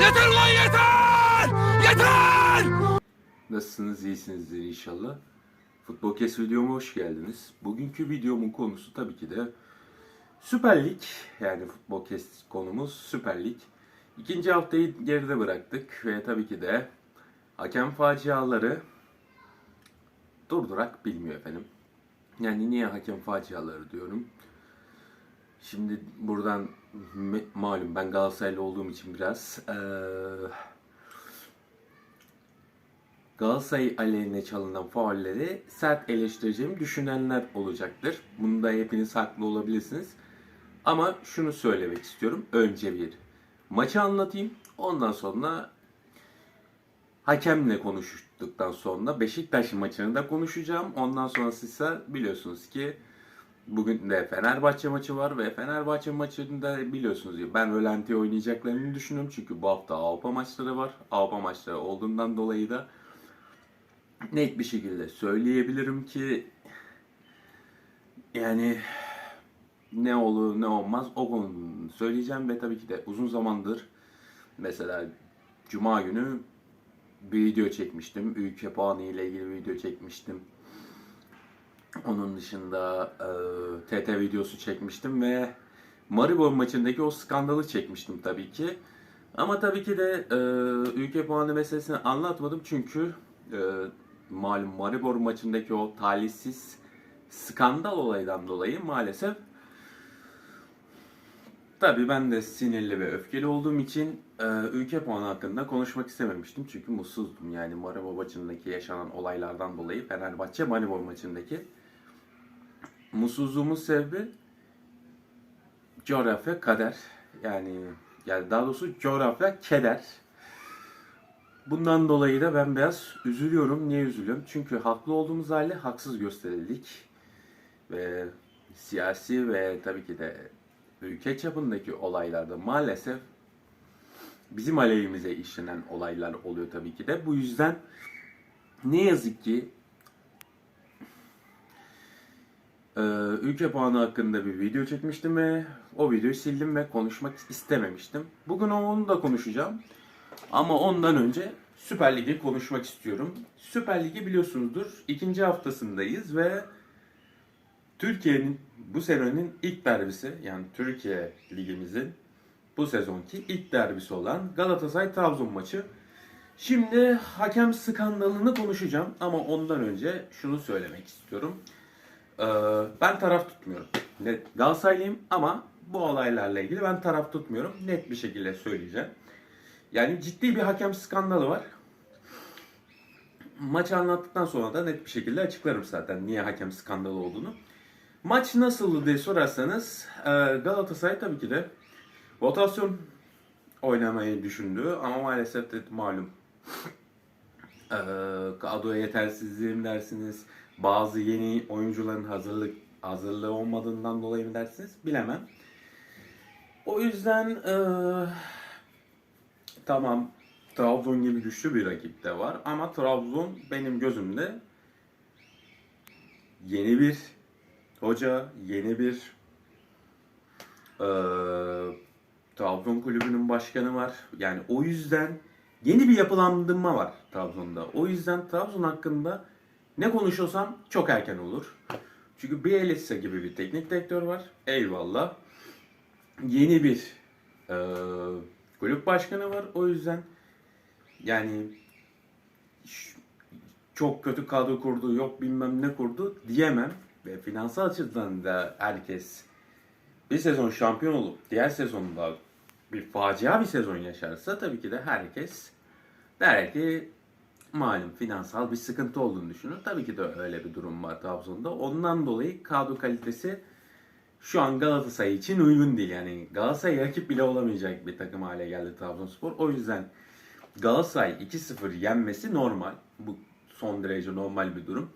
Yeter ulan yeter! Yeter! Nasılsınız? İyisinizdir inşallah. Futbol Kes videoma hoş geldiniz. Bugünkü videomun konusu tabii ki de Süper Lig. Yani Futbol Kes konumuz Süper Lig. İkinci haftayı geride bıraktık ve tabii ki de hakem faciaları durdurak bilmiyor efendim. Yani niye hakem faciaları diyorum. Şimdi buradan malum ben Galatasaraylı olduğum için biraz eee Galatasaray aleyhine çalınan faulleri sert eleştireceğimi düşünenler olacaktır. Bunda hepiniz haklı olabilirsiniz. Ama şunu söylemek istiyorum. Önce bir maçı anlatayım. Ondan sonra hakemle konuştuktan sonra Beşiktaş maçını da konuşacağım. Ondan sonrası ise biliyorsunuz ki bugün de Fenerbahçe maçı var ve Fenerbahçe maçında biliyorsunuz ya ben Rölanti oynayacaklarını düşünüyorum. Çünkü bu hafta Avrupa maçları var. Avrupa maçları olduğundan dolayı da net bir şekilde söyleyebilirim ki yani ne olur ne olmaz o konuyu söyleyeceğim ve tabii ki de uzun zamandır mesela Cuma günü bir video çekmiştim. Ülke puanı ile ilgili video çekmiştim. Onun dışında e, TT videosu çekmiştim ve Maribor maçındaki o skandalı çekmiştim tabii ki. Ama tabii ki de e, ülke puanı meselesini anlatmadım çünkü e, malum Maribor maçındaki o talihsiz skandal olaydan dolayı maalesef tabii ben de sinirli ve öfkeli olduğum için e, ülke puanı hakkında konuşmak istememiştim. Çünkü mutsuzdum yani Maribor maçındaki yaşanan olaylardan dolayı Fenerbahçe Maribor maçındaki mutsuzluğumun sebebi coğrafya kader yani yani daha doğrusu coğrafya keder. Bundan dolayı da ben biraz üzülüyorum. Niye üzülüyorum? Çünkü haklı olduğumuz halde haksız gösterildik. Ve siyasi ve tabii ki de ülke çapındaki olaylarda maalesef bizim aleyhimize işlenen olaylar oluyor tabii ki de. Bu yüzden ne yazık ki e, ülke puanı hakkında bir video çekmiştim ve o videoyu sildim ve konuşmak istememiştim. Bugün onu da konuşacağım. Ama ondan önce Süper Lig'i konuşmak istiyorum. Süper Lig'i biliyorsunuzdur. ikinci haftasındayız ve Türkiye'nin bu senenin ilk derbisi yani Türkiye Ligimizin bu sezonki ilk derbisi olan Galatasaray-Trabzon maçı. Şimdi hakem skandalını konuşacağım ama ondan önce şunu söylemek istiyorum. Ee, ben taraf tutmuyorum. Net Galatasaraylıyım ama bu olaylarla ilgili ben taraf tutmuyorum. Net bir şekilde söyleyeceğim. Yani ciddi bir hakem skandalı var. Maçı anlattıktan sonra da net bir şekilde açıklarım zaten niye hakem skandalı olduğunu. Maç nasıldı diye sorarsanız e, Galatasaray tabii ki de rotasyon oynamayı düşündü ama maalesef de malum e, kadro yetersizliğim dersiniz, bazı yeni oyuncuların hazırlık hazırlığı olmadığından dolayı mı dersiniz bilemem. O yüzden e, tamam Trabzon gibi güçlü bir rakip de var ama Trabzon benim gözümde yeni bir hoca, yeni bir e, Trabzon kulübünün başkanı var. Yani o yüzden yeni bir yapılandırma var Trabzon'da. O yüzden Trabzon hakkında ne konuşuyorsam çok erken olur. Çünkü Bielitsa gibi bir teknik direktör var. Eyvallah. Yeni bir e, kulüp başkanı var. O yüzden yani çok kötü kadro kurdu, yok bilmem ne kurdu diyemem. Ve finansal açıdan da herkes bir sezon şampiyon olup diğer sezonda bir facia bir sezon yaşarsa tabii ki de herkes der ki malum finansal bir sıkıntı olduğunu düşünür. Tabii ki de öyle bir durum var Trabzon'da. Ondan dolayı kadro kalitesi şu an Galatasaray için uygun değil. Yani Galatasaray rakip bile olamayacak bir takım hale geldi Trabzonspor. O yüzden Galatasaray 2-0 yenmesi normal. Bu son derece normal bir durum.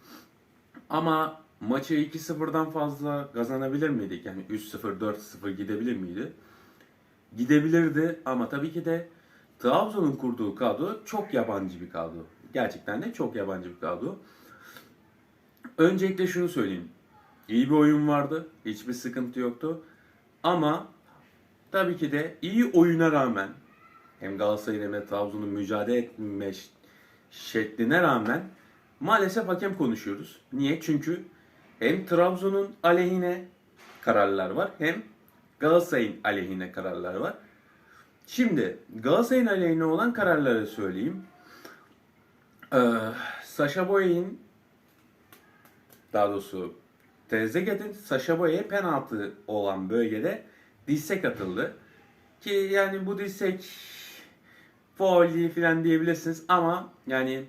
Ama maçı 2-0'dan fazla kazanabilir miydik? Yani 3-0, 4-0 gidebilir miydi? Gidebilirdi ama tabii ki de Trabzon'un kurduğu kadro çok yabancı bir kadro. Gerçekten de çok yabancı bir kadro. Öncelikle şunu söyleyeyim. İyi bir oyun vardı. Hiçbir sıkıntı yoktu. Ama tabii ki de iyi oyuna rağmen hem Galatasaray'ın hem de Trabzon'un mücadele etme şekline rağmen maalesef hakem konuşuyoruz. Niye? Çünkü hem Trabzon'un aleyhine kararlar var hem Galatasaray'ın aleyhine kararlar var. Şimdi Galatasaray'ın aleyhine olan kararları söyleyeyim. Ee, Sasha Boye'nin daha doğrusu Trezeguet'in Sasha Boye'ye penaltı olan bölgede dirsek atıldı. Ki yani bu dirsek faul değil falan diyebilirsiniz ama yani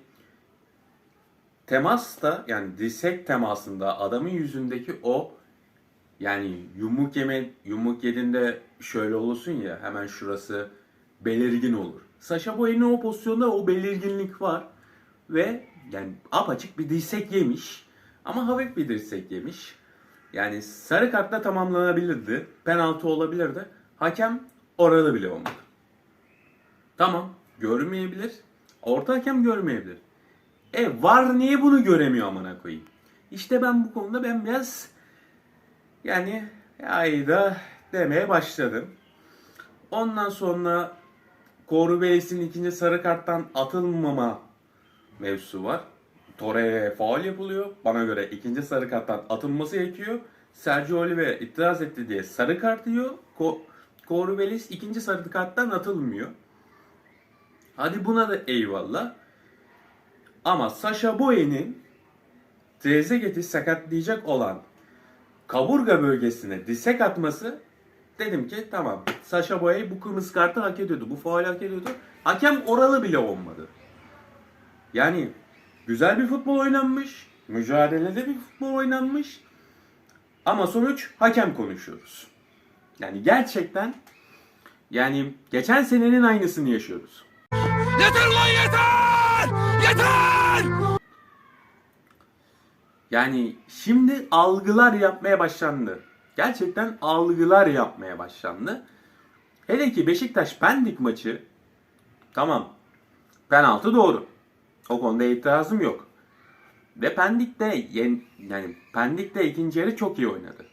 temasta yani dirsek temasında adamın yüzündeki o yani yumruk yeme yumruk yediğinde şöyle olursun ya hemen şurası belirgin olur. Sasha Boye'nin o pozisyonda o belirginlik var ve yani apaçık bir dirsek yemiş ama hafif bir dirsek yemiş. Yani sarı kartla tamamlanabilirdi. Penaltı olabilirdi. Hakem orada bile olmadı. Tamam görmeyebilir. Orta hakem görmeyebilir. E var niye bunu göremiyor amına koyayım? İşte ben bu konuda ben biraz yani ayda demeye başladım. Ondan sonra Koru Bey'sin ikinci sarı karttan atılmama mevzusu var. Torreira'ya faul yapılıyor. Bana göre ikinci sarı karttan atılması gerekiyor. Sergio Oliveira itiraz etti diye sarı kart yiyor. Ko Koru Belis ikinci sarı karttan atılmıyor. Hadi buna da eyvallah. Ama Sasha Boye'nin Trezeguet'i sakatlayacak olan kaburga bölgesine dirsek atması dedim ki tamam Sasha Boye bu kırmızı kartı hak ediyordu. Bu faul hak ediyordu. Hakem oralı bile olmadı. Yani güzel bir futbol oynanmış. Mücadelede bir futbol oynanmış. Ama sonuç hakem konuşuyoruz. Yani gerçekten yani geçen senenin aynısını yaşıyoruz. Yeter lan yeter! Yeter! Yani şimdi algılar yapmaya başlandı. Gerçekten algılar yapmaya başlandı. Hele ki Beşiktaş Pendik maçı tamam penaltı doğru. O konuda itirazım yok. Ve Pendik yen- yani Pendik de ikinci yarı çok iyi oynadı.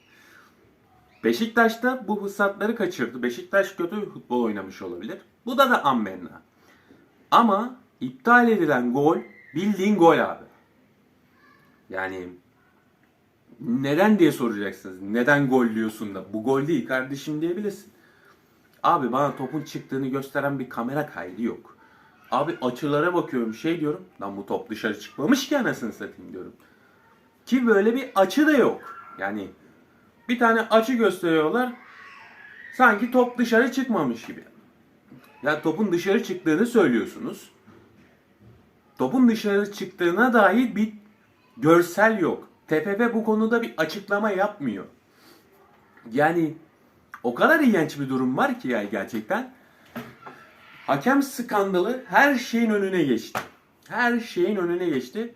Beşiktaş da bu fırsatları kaçırdı. Beşiktaş kötü futbol oynamış olabilir. Bu da da ammenna. Ama iptal edilen gol bildiğin gol abi. Yani neden diye soracaksınız. Neden gol diyorsun da bu gol değil kardeşim diyebilirsin. Abi bana topun çıktığını gösteren bir kamera kaydı yok. Abi açılara bakıyorum şey diyorum. Lan bu top dışarı çıkmamış ki anasını satayım diyorum. Ki böyle bir açı da yok. Yani bir tane açı gösteriyorlar. Sanki top dışarı çıkmamış gibi. Ya topun dışarı çıktığını söylüyorsunuz. Topun dışarı çıktığına dair bir görsel yok. TFF bu konuda bir açıklama yapmıyor. Yani o kadar iğrenç bir durum var ki ya gerçekten. Hakem skandalı her şeyin önüne geçti. Her şeyin önüne geçti.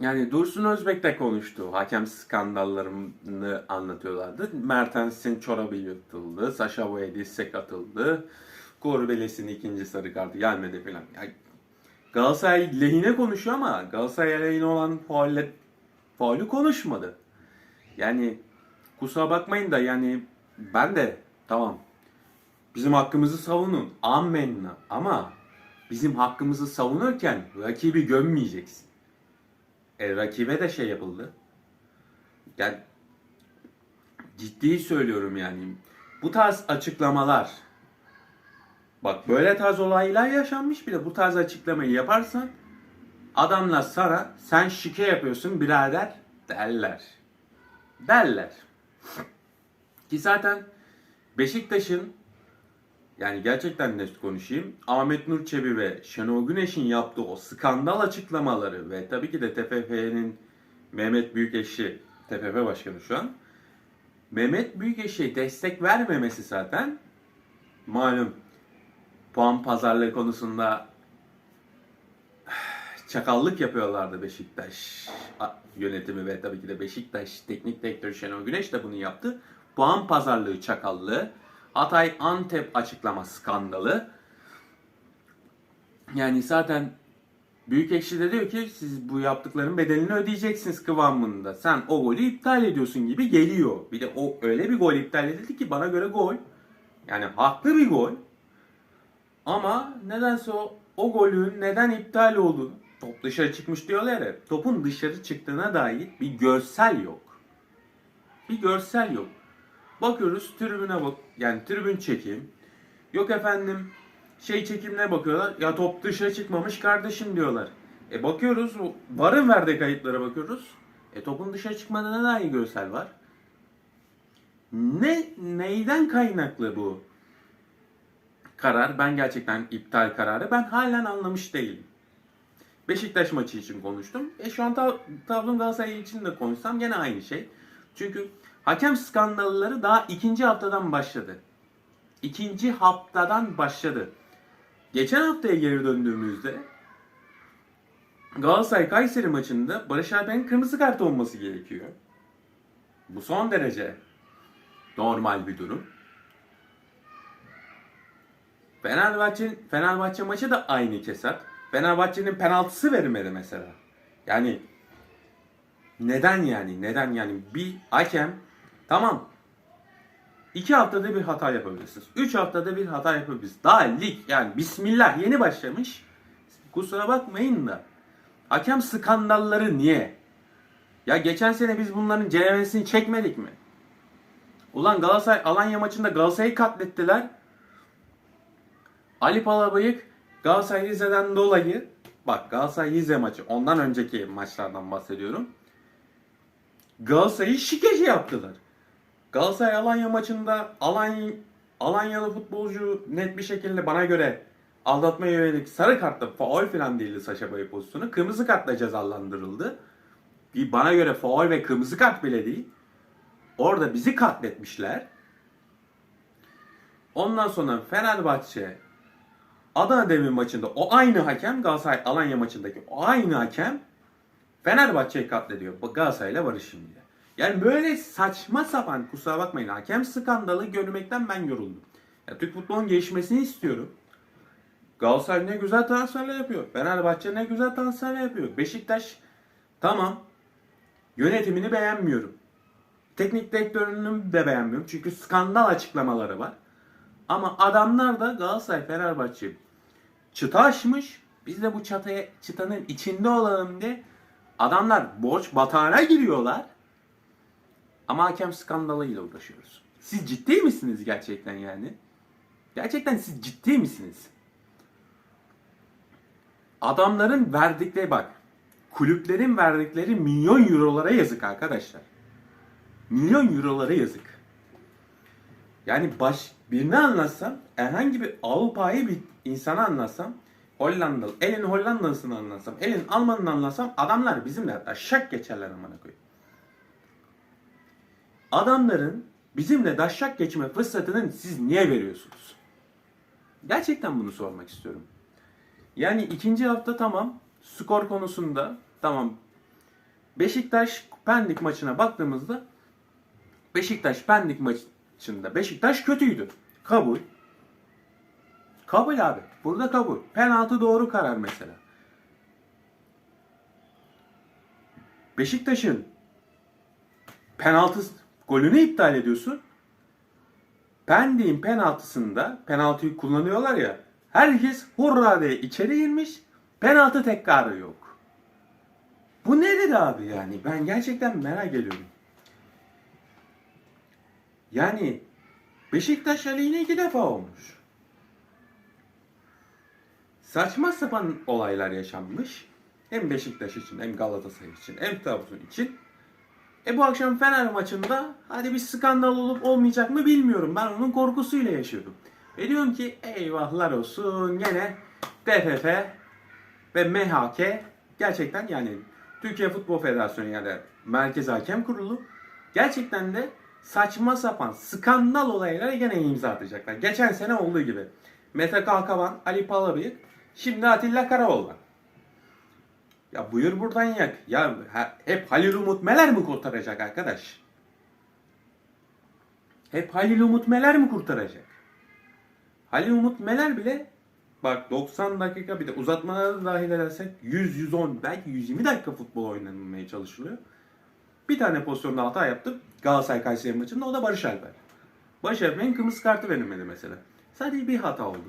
Yani Dursun Özbek de konuştu. Hakem skandallarını anlatıyorlardı. Mertens'in çorabı yırtıldı. Sasha Boye dirsek atıldı. Korbeles'in ikinci sarı kartı gelmedi falan. Yani Galatasaray lehine konuşuyor ama Galatasaray lehine olan faulle, faulü konuşmadı. Yani kusura bakmayın da yani ben de tamam bizim hakkımızı savunun ammenna ama bizim hakkımızı savunurken rakibi gömmeyeceksin. E, rakibe de şey yapıldı. Yani ciddi söylüyorum yani. Bu tarz açıklamalar bak böyle tarz olaylar yaşanmış bile bu tarz açıklamayı yaparsan adamlar sana sen şike yapıyorsun birader derler. Derler. Ki zaten Beşiktaş'ın yani gerçekten net konuşayım. Ahmet Nur Çebi ve Şenol Güneş'in yaptığı o skandal açıklamaları ve tabii ki de TFF'nin Mehmet Büyükeşi, TFF başkanı şu an. Mehmet Büyükeşi'ye destek vermemesi zaten malum puan pazarlığı konusunda çakallık yapıyorlardı Beşiktaş yönetimi ve tabii ki de Beşiktaş teknik direktörü Şenol Güneş de bunu yaptı. Puan pazarlığı çakallığı, Hatay Antep açıklama skandalı. Yani zaten Büyükekşi de diyor ki siz bu yaptıkların bedelini ödeyeceksiniz kıvamında. Sen o golü iptal ediyorsun gibi geliyor. Bir de o öyle bir gol iptal edildi ki bana göre gol. Yani haklı bir gol. Ama nedense o, o golün neden iptal olduğunu top dışarı çıkmış diyorlar ya. Topun dışarı çıktığına dair bir görsel yok. Bir görsel yok. Bakıyoruz tribüne bak yani tribün çekim. Yok efendim şey çekimine bakıyorlar. Ya top dışarı çıkmamış kardeşim diyorlar. E bakıyoruz varın verdiği kayıtlara bakıyoruz. E topun dışarı çıkmadığına dair görsel var. Ne neyden kaynaklı bu karar? Ben gerçekten iptal kararı ben halen anlamış değilim. Beşiktaş maçı için konuştum. E şu an ta- Trabzon Galatasaray için de konuşsam gene aynı şey. Çünkü hakem skandalları daha ikinci haftadan başladı. İkinci haftadan başladı. Geçen haftaya geri döndüğümüzde Galatasaray Kayseri maçında Barış Alper'in kırmızı kart olması gerekiyor. Bu son derece normal bir durum. Fenerbahçe Fenerbahçe maçı da aynı kesat. Fenerbahçe'nin penaltısı verilmedi mesela. Yani neden yani? Neden yani? Bir hakem tamam. iki haftada bir hata yapabilirsiniz. Üç haftada bir hata yapabilirsiniz. Daha lig yani bismillah yeni başlamış. Kusura bakmayın da. Hakem skandalları niye? Ya geçen sene biz bunların ceremesini çekmedik mi? Ulan Galatasaray Alanya maçında Galatasaray'ı katlettiler. Ali Palabıyık Galatasaray Rize'den dolayı bak Galatasaray Rize maçı ondan önceki maçlardan bahsediyorum. Galatasaray'ı şikeci yaptılar. Galatasaray Alanya maçında Alanya Alanyalı futbolcu net bir şekilde bana göre aldatmaya yönelik sarı kartla faul falan değildi Saşa Boy pozisyonu. Kırmızı kartla cezalandırıldı. Bir bana göre faul ve kırmızı kart bile değil. Orada bizi katletmişler. Ondan sonra Fenerbahçe Adana Demir maçında o aynı hakem Galatasaray Alanya maçındaki o aynı hakem Fenerbahçe'yi katlediyor. Galatasaray'la barışın diye. Yani böyle saçma sapan kusura bakmayın hakem skandalı görmekten ben yoruldum. Ya Türk futbolun gelişmesini istiyorum. Galatasaray ne güzel transferler yapıyor. Fenerbahçe ne güzel transferler yapıyor. Beşiktaş tamam yönetimini beğenmiyorum. Teknik direktörünü de beğenmiyorum. Çünkü skandal açıklamaları var. Ama adamlar da Galatasaray Fenerbahçe çıta aşmış. Biz de bu çataya, çıtanın içinde olalım diye adamlar borç batağına giriyorlar. Ama hakem skandalıyla uğraşıyoruz. Siz ciddi misiniz gerçekten yani? Gerçekten siz ciddi misiniz? Adamların verdikleri bak. Kulüplerin verdikleri milyon eurolara yazık arkadaşlar. Milyon eurolara yazık. Yani baş birini anlatsam, herhangi bir Avrupa'yı bir insana anlatsam, Hollandalı, elin Hollandalısını anlatsam, elin Almanını anlatsam adamlar bizimle şak geçerler amına koyayım. Adamların bizimle daşşak geçme fırsatını siz niye veriyorsunuz? Gerçekten bunu sormak istiyorum. Yani ikinci hafta tamam skor konusunda tamam Beşiktaş Pendik maçına baktığımızda Beşiktaş Pendik maçında Beşiktaş kötüydü. Kabul. Kabul abi. Burada kabul. Penaltı doğru karar mesela. Beşiktaş'ın penaltı golünü iptal ediyorsun. Pendik'in penaltısında penaltıyı kullanıyorlar ya. Herkes hurra diye içeri girmiş. Penaltı tekrarı yok. Bu nedir abi yani? Ben gerçekten merak ediyorum. Yani Beşiktaş aleyhine iki defa olmuş. Saçma sapan olaylar yaşanmış. Hem Beşiktaş için hem Galatasaray için hem Trabzon için. E bu akşam Fener maçında hadi bir skandal olup olmayacak mı bilmiyorum. Ben onun korkusuyla yaşıyorum. Ve diyorum ki eyvahlar olsun gene TFF ve MHK gerçekten yani Türkiye Futbol Federasyonu yani Merkez Hakem Kurulu gerçekten de saçma sapan skandal olaylara gene imza atacaklar. Geçen sene olduğu gibi. Mete Kalkavan, Ali Palabıyık, şimdi Atilla Karaoğlan. Ya buyur buradan yak. Ya hep Halil Umut Meler mi kurtaracak arkadaş? Hep Halil Umut Meler mi kurtaracak? Halil Umut Meler bile bak 90 dakika bir de uzatmaları da dahil edersek 100 110 belki 120 dakika futbol oynanmaya çalışılıyor. Bir tane pozisyonda hata yaptı. Galatasaray Kayseri maçında o da Barış Alper. Barış Alper'in kırmızı kartı verilmedi mesela. Sadece bir hata oldu.